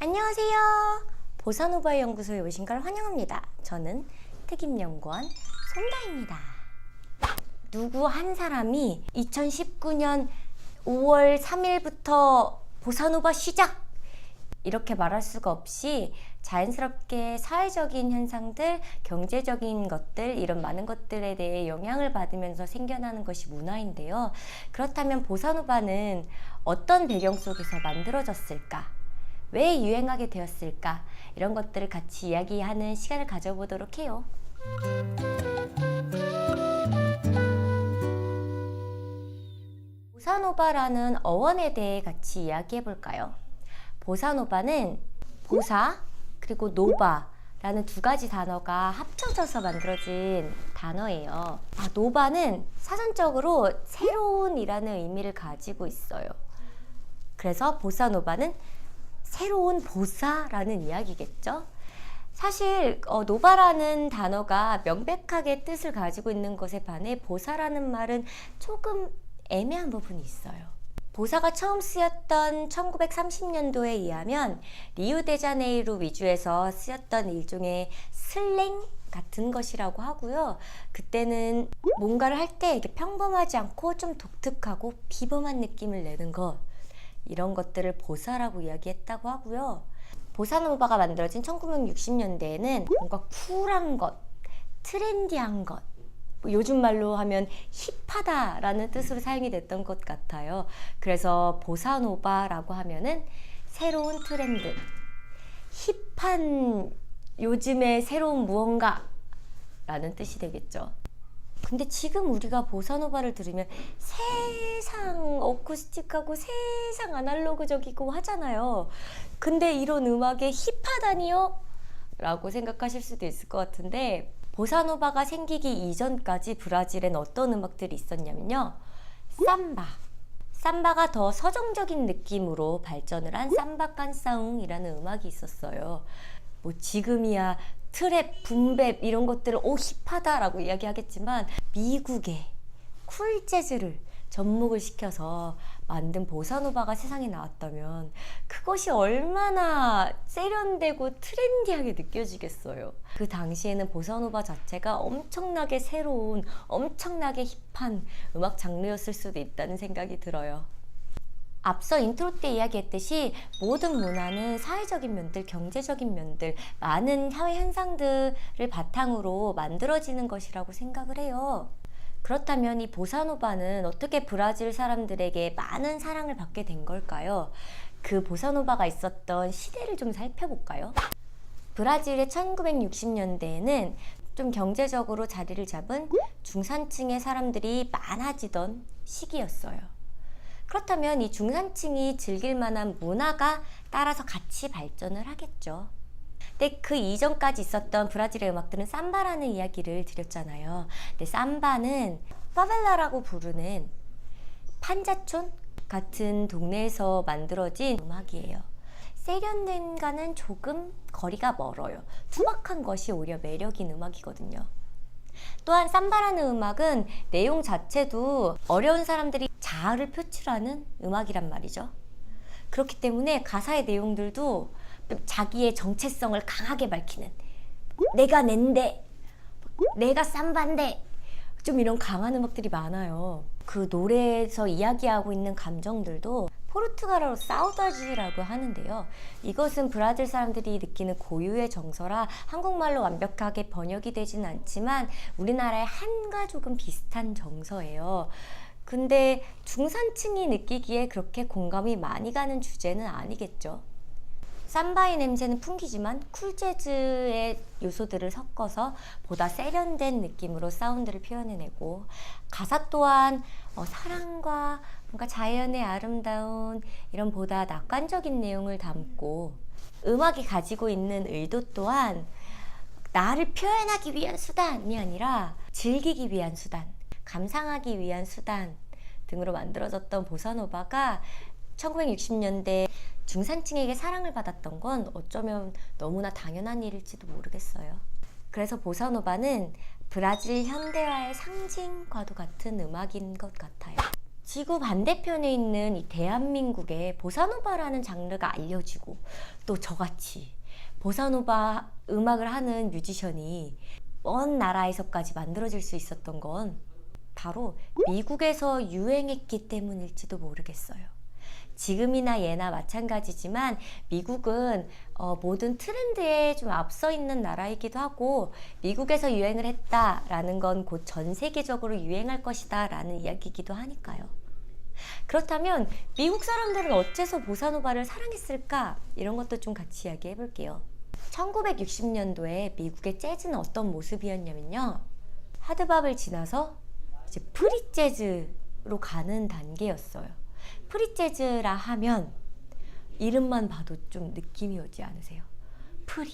안녕하세요. 보사노바 연구소에 오신 걸 환영합니다. 저는 특임연구원 손다입니다. 누구 한 사람이 2019년 5월 3일부터 보사노바 시작! 이렇게 말할 수가 없이 자연스럽게 사회적인 현상들, 경제적인 것들, 이런 많은 것들에 대해 영향을 받으면서 생겨나는 것이 문화인데요. 그렇다면 보사노바는 어떤 배경 속에서 만들어졌을까? 왜 유행하게 되었을까? 이런 것들을 같이 이야기하는 시간을 가져보도록 해요. 보사노바라는 어원에 대해 같이 이야기해 볼까요? 보사노바는 보사 그리고 노바라는 두 가지 단어가 합쳐져서 만들어진 단어예요. 아, 노바는 사전적으로 새로운이라는 의미를 가지고 있어요. 그래서 보사노바는 새로운 보사라는 이야기겠죠. 사실 어, 노바라는 단어가 명백하게 뜻을 가지고 있는 것에 반해 보사라는 말은 조금 애매한 부분이 있어요. 보사가 처음 쓰였던 1930년도에 의하면 리우데자네이루 위주에서 쓰였던 일종의 슬랭 같은 것이라고 하고요. 그때는 뭔가를 할때 평범하지 않고 좀 독특하고 비범한 느낌을 내는 것 이런 것들을 보사라고 이야기했다고 하고요. 보사노바가 만들어진 1960년대에는 뭔가 쿨한 것, 트렌디한 것, 뭐 요즘 말로 하면 힙하다라는 뜻으로 사용이 됐던 것 같아요. 그래서 보사노바라고 하면은 새로운 트렌드, 힙한 요즘의 새로운 무언가라는 뜻이 되겠죠. 근데 지금 우리가 보사노바를 들으면 세상 어쿠스틱하고 세상 아날로그적이고 하잖아요. 근데 이런 음악에 힙하다니요? 라고 생각하실 수도 있을 것 같은데 보사노바가 생기기 이전까지 브라질엔 어떤 음악들이 있었냐면요. 삼바. 삼바가 더 서정적인 느낌으로 발전을 한 삼바 깐사웅이라는 음악이 있었어요. 뭐 지금이야 트랩, 붐랩 이런 것들을 오 힙하다라고 이야기하겠지만 미국의 쿨 재즈를 접목을 시켜서 만든 보사노바가 세상에 나왔다면 그것이 얼마나 세련되고 트렌디하게 느껴지겠어요. 그 당시에는 보사노바 자체가 엄청나게 새로운, 엄청나게 힙한 음악 장르였을 수도 있다는 생각이 들어요. 앞서 인트로 때 이야기했듯이 모든 문화는 사회적인 면들, 경제적인 면들, 많은 사회 현상들을 바탕으로 만들어지는 것이라고 생각을 해요. 그렇다면 이 보사노바는 어떻게 브라질 사람들에게 많은 사랑을 받게 된 걸까요? 그 보사노바가 있었던 시대를 좀 살펴볼까요? 브라질의 1960년대에는 좀 경제적으로 자리를 잡은 중산층의 사람들이 많아지던 시기였어요. 그렇다면 이 중산층이 즐길 만한 문화가 따라서 같이 발전을 하겠죠. 근데 그 이전까지 있었던 브라질의 음악들은 삼바라는 이야기를 드렸잖아요. 근데 삼바는 파벨라라고 부르는 판자촌 같은 동네에서 만들어진 음악이에요. 세련됨과는 조금 거리가 멀어요. 투박한 것이 오히려 매력인 음악이거든요. 또한 삼바라는 음악은 내용 자체도 어려운 사람들이 자아를 표출하는 음악이란 말이죠. 그렇기 때문에 가사의 내용들도 자기의 정체성을 강하게 밝히는 내가 낸데 내가 삼반데 좀 이런 강한 음악들이 많아요. 그 노래에서 이야기하고 있는 감정들도 포르투갈어로 사우다지라고 하는데요. 이것은 브라질 사람들이 느끼는 고유의 정서라 한국말로 완벽하게 번역이 되진 않지만 우리나라의 조금 비슷한 정서예요. 근데 중산층이 느끼기에 그렇게 공감이 많이 가는 주제는 아니겠죠. 삼바의 냄새는 풍기지만 쿨재즈의 요소들을 섞어서 보다 세련된 느낌으로 사운드를 표현해내고 가사 또한 어, 사랑과 뭔가 자연의 아름다운 이런 보다 낙관적인 내용을 담고 음악이 가지고 있는 의도 또한 나를 표현하기 위한 수단이 아니라 즐기기 위한 수단, 감상하기 위한 수단 등으로 만들어졌던 보사노바가 1960년대 중산층에게 사랑을 받았던 건 어쩌면 너무나 당연한 일일지도 모르겠어요. 그래서 보사노바는 브라질 현대화의 상징과도 같은 음악인 것 같아요. 지구 반대편에 있는 이 대한민국에 보사노바라는 장르가 알려지고 또 저같이 보사노바 음악을 하는 뮤지션이 먼 나라에서까지 만들어질 수 있었던 건 바로 미국에서 유행했기 때문일지도 모르겠어요. 지금이나 예나 마찬가지지만 미국은 어, 모든 트렌드에 좀 앞서 있는 나라이기도 하고 미국에서 유행을 했다라는 건 곧 전 세계적으로 유행할 것이다라는 이야기이기도 하니까요. 그렇다면 미국 사람들은 어째서 보사노바를 사랑했을까? 이런 것도 좀 같이 이야기해 볼게요. 1960년도에 미국의 재즈는 어떤 모습이었냐면요. 하드밥을 지나서 이제 프리 재즈로 가는 단계였어요. 프리 재즈라 하면 이름만 봐도 좀 느낌이 오지 않으세요? 프리.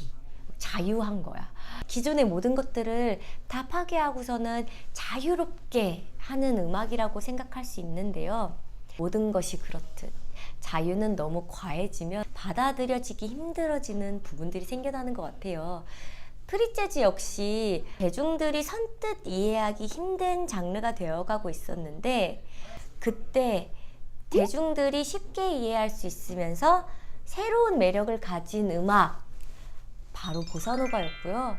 자유한 거야. 기존의 모든 것들을 다 파괴하고서는 자유롭게 하는 음악이라고 생각할 수 있는데요. 모든 것이 그렇듯 자유는 너무 과해지면 받아들여지기 힘들어지는 부분들이 생겨나는 것 같아요. 프리재즈 역시 대중들이 선뜻 이해하기 힘든 장르가 되어가고 있었는데 그때 대중들이 쉽게 이해할 수 있으면서 새로운 매력을 가진 음악 바로 보사노바였고요.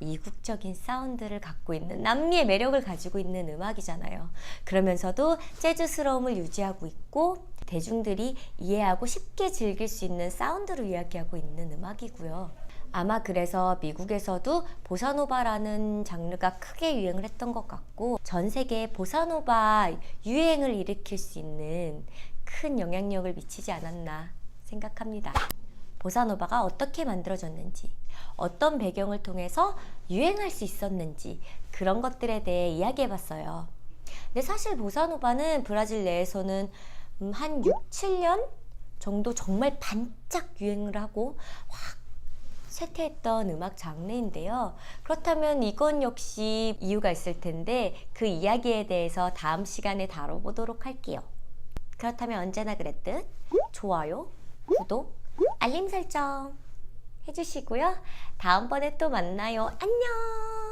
이국적인 사운드를 갖고 있는 남미의 매력을 가지고 있는 음악이잖아요. 그러면서도 재즈스러움을 유지하고 있고 대중들이 이해하고 쉽게 즐길 수 있는 사운드로 이야기하고 있는 음악이고요. 아마 그래서 미국에서도 보사노바라는 장르가 크게 유행을 했던 것 같고 전 세계에 보사노바 유행을 일으킬 수 있는 큰 영향력을 미치지 않았나 생각합니다. 보사노바가 어떻게 만들어졌는지, 어떤 배경을 통해서 유행할 수 있었는지 그런 것들에 대해 이야기해 봤어요. 근데 사실 보사노바는 브라질 내에서는 음, 한 6, 7년 정도 정말 반짝 유행을 하고 확 쇠퇴했던 음악 장르인데요. 그렇다면 이건 역시 이유가 있을 텐데 그 이야기에 대해서 다음 시간에 다뤄보도록 할게요. 그렇다면 언제나 그랬듯 좋아요, 구독, 알림 설정 해주시고요. 다음번에 또 만나요. 안녕!